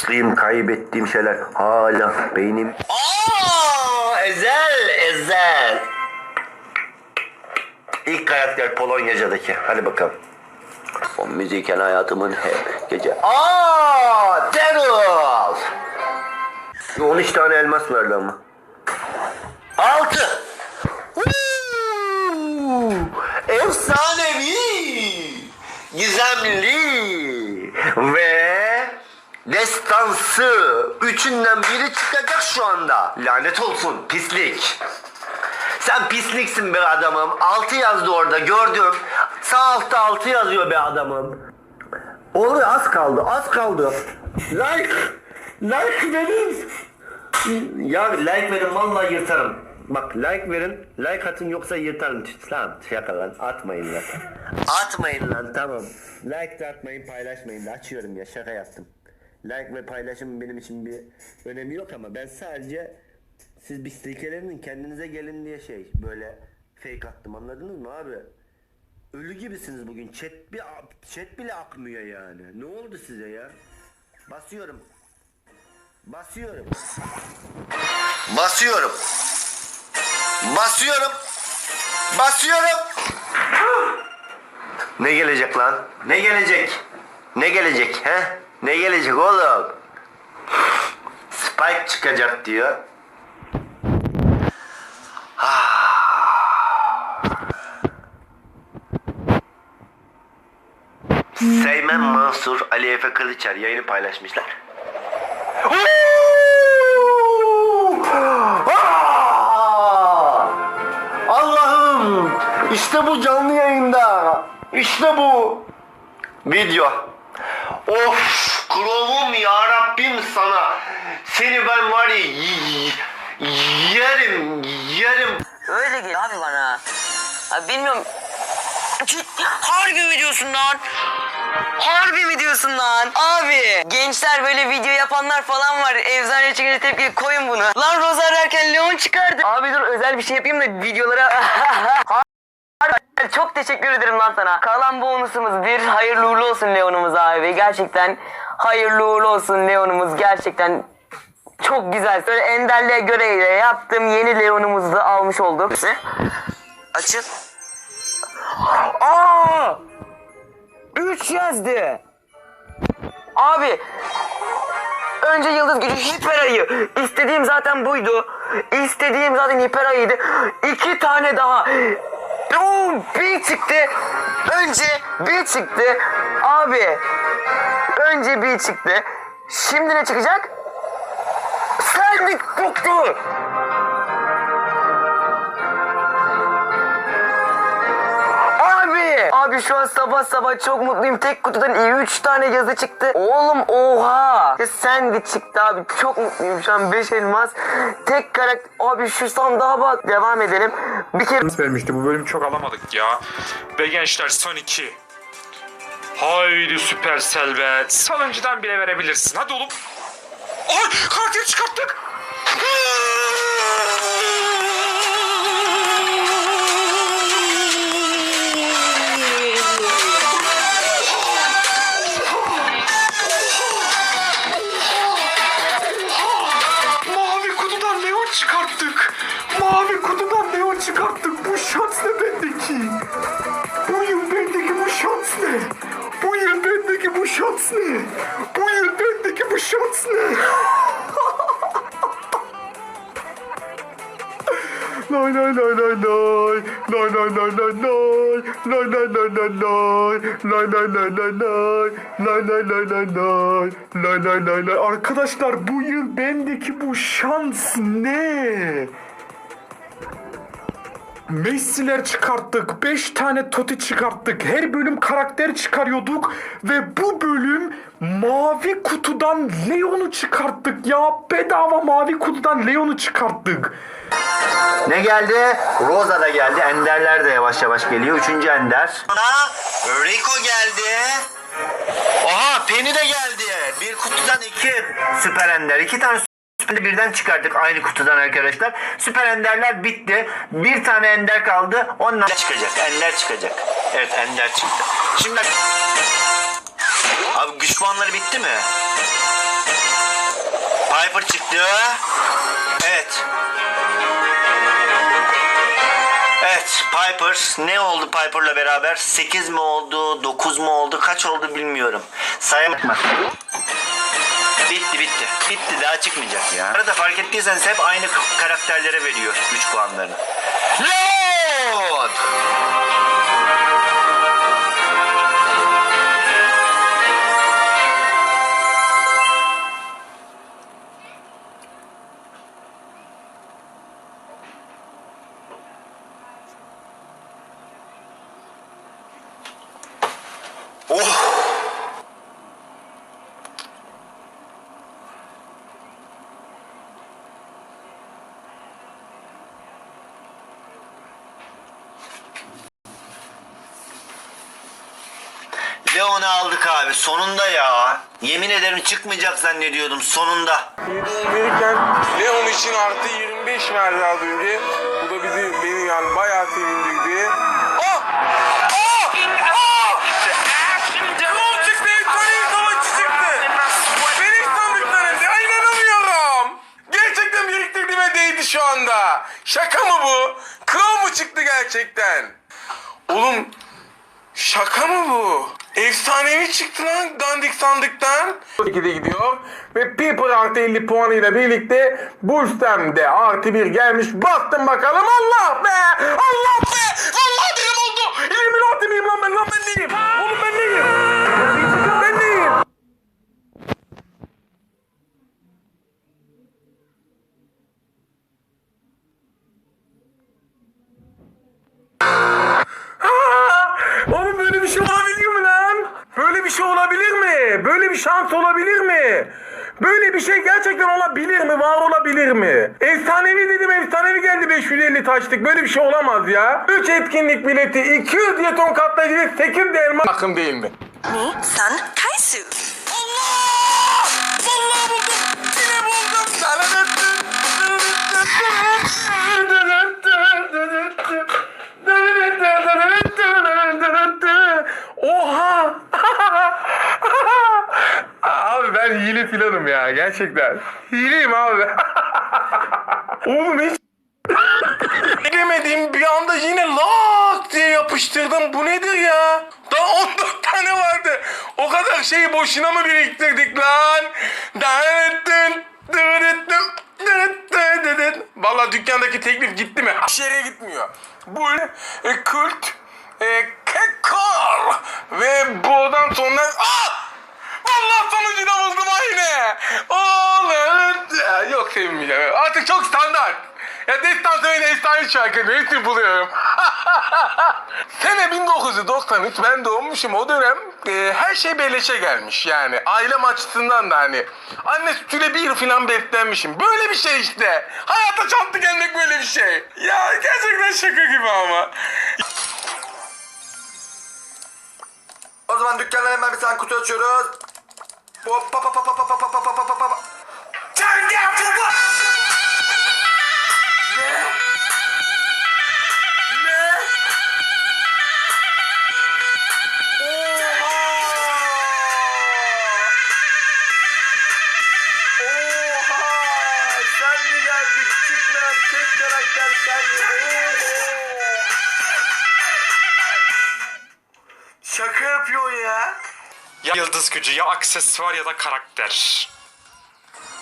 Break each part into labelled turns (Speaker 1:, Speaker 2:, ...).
Speaker 1: Sıkıyım kaybettiğim şeyler hala beynim. Aa, ezel ezel. İlk karakter Polonyaca'daki. Hadi bakalım. O müziken hayatımın hep gece. Aa, Daryl. 13 tane elmas verdi ama. 6. Efsanevi, gizemli ve destansı. Üçünden biri çıkacak şu anda. Lanet olsun pislik. Sen pisliksin be adamım. Altı yazdı orada gördüm. Sağ altta altı yazıyor be adamım. Oluyor az kaldı az kaldı. Like. Like verin. Ya like verin vallahi yırtarım. Bak like verin. Like atın yoksa yırtarım. Lan şaka lan atmayın lan. Atmayın lan tamam. Like de atmayın paylaşmayın da açıyorum ya şaka yaptım. Like ve paylaşım benim için bir önemi yok ama ben sadece siz bir stilkelerinin kendinize gelin diye şey böyle fake attım anladınız mı abi? Ölü gibisiniz bugün. Chat bir chat bile akmıyor yani. Ne oldu size ya? Basıyorum. Basıyorum. Basıyorum. Basıyorum. Basıyorum. Ne gelecek lan? Ne gelecek? Ne gelecek he? Ne gelecek oğlum? Spike çıkacak diyor. Seymen Mansur Ali Efe Kılıçer yayını paylaşmışlar. Aa! Allah'ım işte bu canlı yayında işte bu video of Chrome'um ya Rabbim sana seni ben var ya yerim yerim
Speaker 2: Öyle gel abi bana. Abi bilmiyorum. Harbi mi diyorsun lan? Harbi mi diyorsun lan? Abi gençler böyle video yapanlar falan var. Efsane çıkınca tepki koyun bunu. Lan Rosa ararken Leon çıkardı. Abi dur özel bir şey yapayım da videolara... Çok teşekkür ederim lan sana. Kalan bonusumuz bir hayırlı uğurlu olsun Leon'umuz abi. Gerçekten hayırlı uğurlu olsun Leon'umuz. Gerçekten çok güzel. Böyle Ender'le göreyle yaptım. Yeni Leon'umuzu da almış olduk. Açıl. Aa! 3 yazdı. Abi Önce yıldız gücü hiper ayı. İstediğim zaten buydu. İstediğim zaten hiper ayıydı. İki tane daha. Oo, bir çıktı. Önce bir çıktı. Abi. Önce bir çıktı. Şimdi ne çıkacak? Serdik koktu. Abi! Şu an sabah sabah çok mutluyum. Tek kutudan iyi 3 tane yazı çıktı. Oğlum oha! Sen de çıktı abi. Çok mutluyum şu an 5 elmas. Tek karakter... Abi şu sandığa bak. Devam edelim. Bir kere...
Speaker 3: vermişti. Bu bölüm çok alamadık ya. Ve gençler son iki. Haydi Süpersel be. Sonuncudan bile verebilirsin. Hadi oğlum. Ay karakter çıkarttık. Lay lay lay lay lay. Lay lay lay lay lay. Lay lay lay lay lay. Lay lay lay lay lay. Lay lay lay lay lay. Lay lay lay lay. Arkadaşlar bu yıl bendeki bu şans ne? Messi'ler çıkarttık. 5 tane Toti çıkarttık. Her bölüm karakter çıkarıyorduk. Ve bu bölüm mavi kutudan Leon'u çıkarttık ya. Bedava mavi kutudan Leon'u çıkarttık.
Speaker 1: Ne geldi? Rosa da geldi. Enderler de yavaş yavaş geliyor. Üçüncü Ender. Ana Rico geldi. Aha Penny de geldi. Bir kutudan iki süper ender. İki tane ender birden çıkarttık aynı kutudan arkadaşlar. Süper enderler bitti. Bir tane ender kaldı. Ondan çıkacak. Ender çıkacak. Evet ender çıktı. Şimdi Abi güç bitti mi? Piper çıktı. Evet. Evet Piper ne oldu Piper'la beraber 8 mi oldu 9 mu oldu kaç oldu bilmiyorum sayamadım. Bitti bitti. Bitti daha çıkmayacak ya. Arada fark ettiyseniz hep aynı karakterlere veriyor 3 puanlarını. Leon'u aldık abi sonunda ya. Yemin ederim çıkmayacak zannediyordum sonunda.
Speaker 4: verirken Leon için artı 25 verdi az önce. Bu da bizi beni yani bayağı sevindirdi. Oh! Oh! Oh! Leon çıktı, efsanevi savaşçı çıktı. Benim sandıklarım, ya inanamıyorum. Gerçekten biriktirdiğime değdi şu anda. Şaka mı bu? Kral mı çıktı gerçekten? Oğlum Şaka mı bu? Efsanevi çıktı lan dandik sandıktan. 2'de gidiyor ve Piper artı 50 puanıyla birlikte Bullstem'de artı 1 gelmiş. Bastım bakalım Allah be! Allah be! Olabilir mi? Var olabilir mi? Efsanevi dedim efsanevi geldi 550 taşlık. Böyle bir şey olamaz ya. 3 etkinlik bileti, 200 jeton katlayıcı ve 8 de elma. Akım değil mi?
Speaker 2: Ne? Sen Kaisu.
Speaker 4: Ben hile filanım ya gerçekten. Hileyim abi. Oğlum hiç Beklemediğim bir anda yine lak diye yapıştırdım. Bu nedir ya? Daha 14 tane vardı. O kadar şeyi boşuna mı biriktirdik lan? Valla dükkandaki teklif gitti mi? Hiç yere gitmiyor. Bu e, kült e, kekal ve buradan sonra ah! Vallahi sonuncunu buldum aynı. Oğlum. Yok sevinmeyeceğim. Artık çok standart. Ya destan söyle efsane şarkı. Neyse buluyorum. Sene 1993 ben doğmuşum o dönem e, her şey beleşe gelmiş yani ailem açısından da hani anne sütüyle bir yıl falan beslenmişim böyle bir şey işte hayata çantı gelmek böyle bir şey ya gerçekten şaka gibi ama
Speaker 1: O zaman dükkandan hemen bir tane kutu açıyoruz. Turn down for
Speaker 3: what? Yıldız gücü ya aksesuar ya da karakter.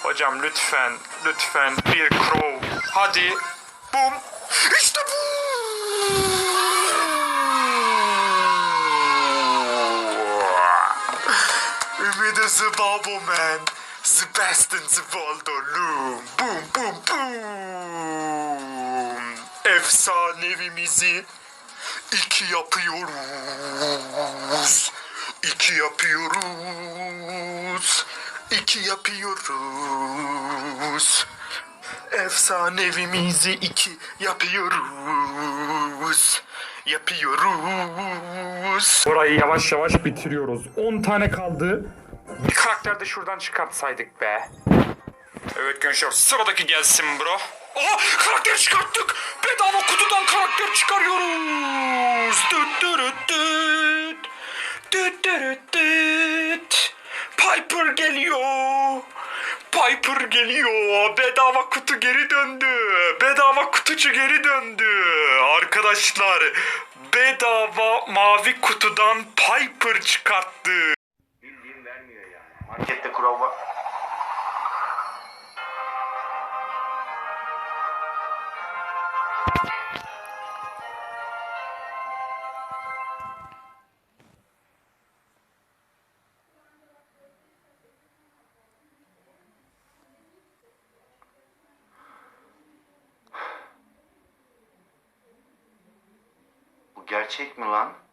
Speaker 3: Hocam lütfen, lütfen bir crow. Hadi. Bum. İşte bu. Ümidi Zibabo man. Sebastian Zivaldo Loom. Boom boom boom. Efsanevimizi iki yapıyoruz. İki yapıyoruz. İki yapıyoruz. Efsanevimizi iki yapıyoruz. Yapıyoruz.
Speaker 5: Orayı yavaş yavaş bitiriyoruz. 10 tane kaldı. Bir karakter de şuradan çıkartsaydık be. Evet gençler sıradaki gelsin bro. Aha karakter çıkarttık. Bedava kutudan karakter çıkarıyoruz. Düt dürüt düt. Düt dürüt düt. Piper geliyor.
Speaker 3: Piper geliyor. Bedava kutu geri döndü. Bedava kutucu geri döndü. Arkadaşlar bedava mavi kutudan Piper çıkarttı.
Speaker 1: Markette kural var. Bu gerçek mi lan?